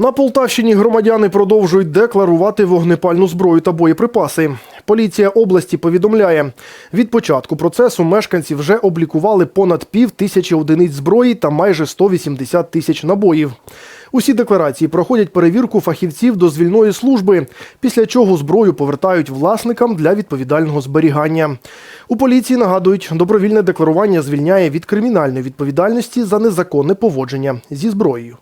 На Полтавщині громадяни продовжують декларувати вогнепальну зброю та боєприпаси. Поліція області повідомляє, від початку процесу мешканці вже облікували понад пів тисячі одиниць зброї та майже 180 тисяч набоїв. Усі декларації проходять перевірку фахівців дозвільної служби, після чого зброю повертають власникам для відповідального зберігання. У поліції нагадують, добровільне декларування звільняє від кримінальної відповідальності за незаконне поводження зі зброєю.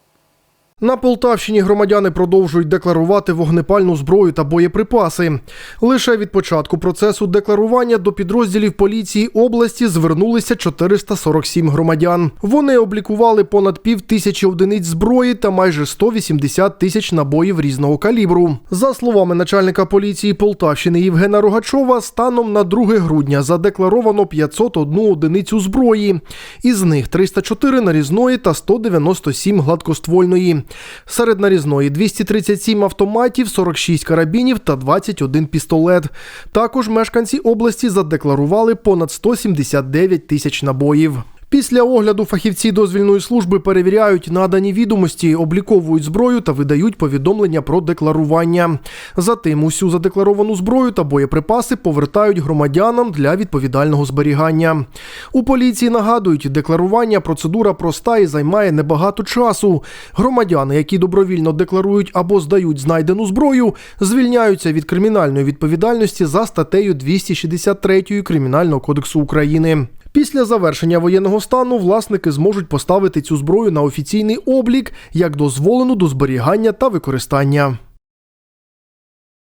На Полтавщині громадяни продовжують декларувати вогнепальну зброю та боєприпаси. Лише від початку процесу декларування до підрозділів поліції області звернулися 447 громадян. Вони облікували понад пів тисячі одиниць зброї та майже 180 тисяч набоїв різного калібру. За словами начальника поліції Полтавщини Євгена Рогачова, станом на 2 грудня задекларовано 501 одиницю зброї. Із них 304 нарізної та 197 гладкоствольної. Серед нарізної 237 автоматів, 46 карабінів та 21 пістолет. Також мешканці області задекларували понад 179 тисяч набоїв. Після огляду фахівці дозвільної служби перевіряють надані відомості, обліковують зброю та видають повідомлення про декларування. Затим усю задекларовану зброю та боєприпаси повертають громадянам для відповідального зберігання. У поліції нагадують, декларування процедура проста і займає небагато часу. Громадяни, які добровільно декларують або здають знайдену зброю, звільняються від кримінальної відповідальності за статтею 263 Кримінального кодексу України. Після завершення воєнного стану власники зможуть поставити цю зброю на офіційний облік як дозволену до зберігання та використання.